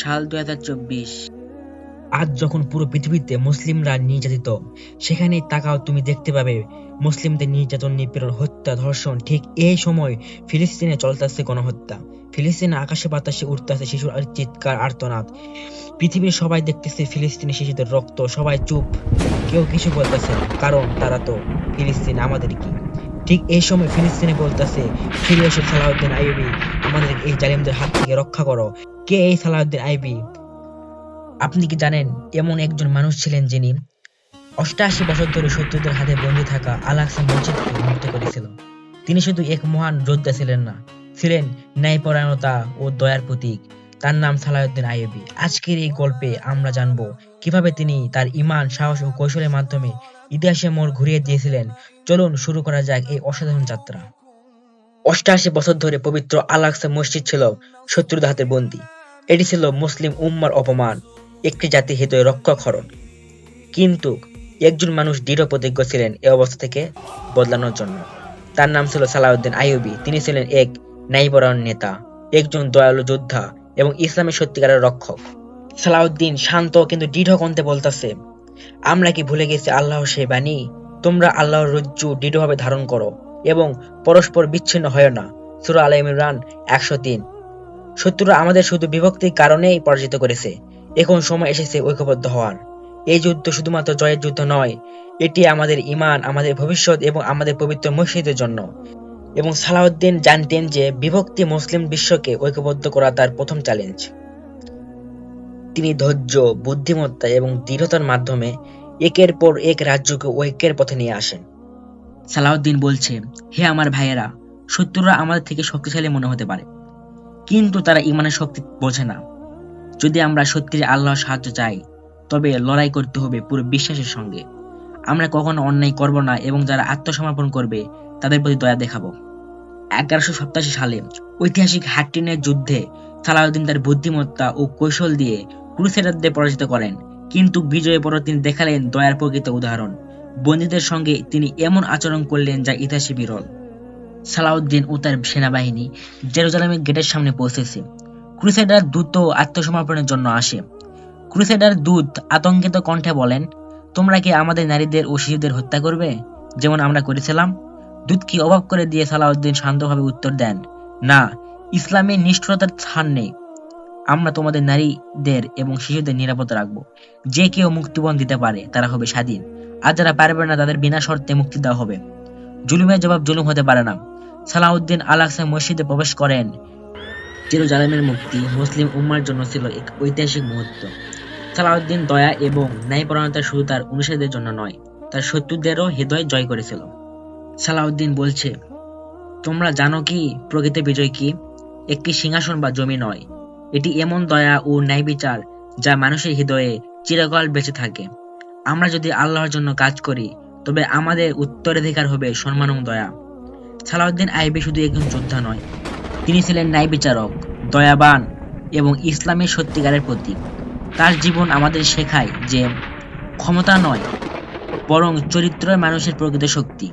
সাল দুই হাজার চব্বিশ। আজ যখন পুরো পৃথিবীতে মুসলিমরা নির্যাতিত, সেখানে তাকাও তুমি দেখতে পাবে, মুসলিমদের নির্যাতন, নিপীড়ন, হত্যা, ধর্ষণ, ঠিক এই সময় ফিলিস্তিনে চলতেছে গণহত্যা। ফিলিস্তিনে আকাশে বাতাসে উঠতেছে শিশুর চিৎকার, আর্তনাদ। পৃথিবীর সবাই দেখতেছে ফিলিস্তিনি শিশুদের রক্ত, সবাই চুপ। কেউ কিছু বলতেছে না, কারণ তারা তো ফিলিস্তিন, আমাদের কি? ঠিক এই সময় ফিলিস্তিনে বলতেছে, ফিরে এসো সালাউদ্দিন আইবি আমাদের এই জালিমদের হাত থেকে রক্ষা করো। কে এই সালাউদ্দিন আইবি? আপনি কি জানেন, এমন একজন মানুষ ছিলেন যিনি অষ্টাশি বছর ধরে শত্রুদের হাতে বন্দী থাকা আল আকসা মসজিদকে মুক্ত করেছিল। তিনি শুধু এক মহান যোদ্ধা ছিলেন না, ছিলেন ন্যায়পরায়ণতা ও দয়ার প্রতীক। তার নাম সালাউদ্দিন আইয়ুবী আজকের এই গল্পে আমরা জানব কীভাবে তিনি তার ইমান সাহস ও কৌশলের মাধ্যমে ইতিহাসে মোড় ঘুরিয়ে দিয়েছিলেন। চলুন শুরু করা যাক এই অসাধারণ যাত্রা। অষ্টাশি বছর ধরে পবিত্র আল আকসা মসজিদ ছিল শত্রুদের হাতে বন্দী। এটি ছিল মুসলিম উম্মার অপমান, একটি জাতি হৃদয় রক্ষাকরণ কিন্তু একজন মানুষ দৃঢ় প্রতিজ্ঞ ছিলেন এ অবস্থা থেকে বদলানোর জন্য। তার নাম ছিল সালাউদ্দিন আইয়ুবী। তিনি ছিলেন এক ন্যায়পরায়ণ নেতা, একজন দয়ালু যোদ্ধা এবং ইসলামের সত্যিকারের রক্ষক। সালাউদ্দিন শান্ত কিন্তু দৃঢ় কণ্ঠে বলতেছে, আমরা কি ভুলে গেছি আল্লাহ সে বাণী? তোমরা আল্লাহর রজ্জু দৃঢ়ভাবে ধারণ করো এবং পরস্পর বিচ্ছিন্ন হয় না। সুরা আল ইমরান একশো তিন। শত্রুরা আমাদের শুধু বিভক্তির কারণেই পরাজিত করেছে। এখন সময় এসেছে ঐক্যবদ্ধ হওয়ার। এই যুদ্ধ শুধুমাত্র জয়ের যুদ্ধ নয়, এটি আমাদের ইমান আমাদের ভবিষ্যৎ এবং আমাদের পবিত্র মসজিদের জন্য। এবং সালাউদ্দিন জানতেন যে বিভক্তি মুসলিম বিশ্বকে ঐক্যবদ্ধ করা তার প্রথম চ্যালেঞ্জ তিনি ধৈর্য, বুদ্ধিমত্তা এবং দৃঢ়তার মাধ্যমে একের পর এক রাজ্যকে ঐক্যের পথে নিয়ে আসেন। সালাউদ্দিন বলছে হে আমার ভাইয়েরা, শত্রুরা আমাদের থেকে শক্তিশালী মনে হতে পারে। কিন্তু তারা ইমানের শক্তি বোঝে না। যদি আমরা সত্যি আল্লাহর সাহায্য চাই, তবে লড়াই করতে হবে পুরো বিশ্বাসের সঙ্গে। আমরা কখনো অন্যায় করব না এবং যারা আত্মসমর্পণ করবে, তাদের প্রতি দয়া দেখাবো। এগারোশো সপ্তাশি সালে ঐতিহাসিক হ্যাট্টিনের যুদ্ধে সালাউদ্দিন তার বুদ্ধিমত্তা ও কৌশল দিয়ে ক্রুসেডারদের পরাজিত করেন। কিন্তু বিজয়ের পর তিনি দেখালেন দয়ার প্রকৃত উদাহরণ। বন্দীদের সঙ্গে তিনি এমন আচরণ করলেন যা ইতিহাসে বিরল। সালাউদ্দিন ও তার সেনাবাহিনী জেরুজালেমের গেটের সামনে পৌঁছেছে। ক্রুসেডার দ্রুত আত্মসমর্পণের জন্য আসে। ক্রুসেডার দূত আতঙ্কিত কণ্ঠে বলেন, তোমরা কি আমাদের নারীদের ও শিশুদের হত্যা করবে? যেমন আমরা করেছিলাম? দূত কি অবাক করে দিয়ে সালাউদ্দিন শান্তভাবে উত্তর দেন, না ইসলামের নিষ্ঠুরতার স্থান নেই। আমরা তোমাদের নারীদের এবং শিশুদের নিরাপদ রাখব। যে কেউ মুক্তিপণ দিতে পারে, তারা হবে স্বাধীন। আর যারা পারবে না, তাদের বিনা শর্তে মুক্তি দেওয়া হবে। জুলুমের জবাব জুলুম হতে পারে না। সালাউদ্দিন আল আকসা মসজিদে প্রবেশ করেন। জেরুজালেমের মুক্তি মুসলিম উম্মার জন্য ছিল এক ঐতিহাসিক মুহূর্ত। সালাউদ্দিন দয়া এবং ন্যায়পরায়ণতা শুধু তার অনুসারীদের জন্য নয়, তার শত্রুদেরও হৃদয় জয় করেছিল। সালাউদ্দিন বলছে, তোমরা জানো কি, প্রকৃত বিজয় কি? একটি সিংহাসন বা জমি নয়। এটি এমন দয়া ও ন্যায় বিচার যা মানুষের হৃদয়ে চিরকাল বেঁচে থাকে। আমরা যদি আল্লাহর জন্য কাজ করি তবে আমাদের উত্তরাধিকার হবে সম্মান দয়া। সালাউদ্দিন আইবি শুধু একজন যোদ্ধা নয়, তিনি ছিলেন ন্যায় বিচারক, দয়াবান এবং ইসলামের সত্যিকারের প্রতীক। তার জীবন আমাদের শেখায় যে ক্ষমতা নয়, বরং চরিত্রই মানুষের প্রকৃত শক্তি।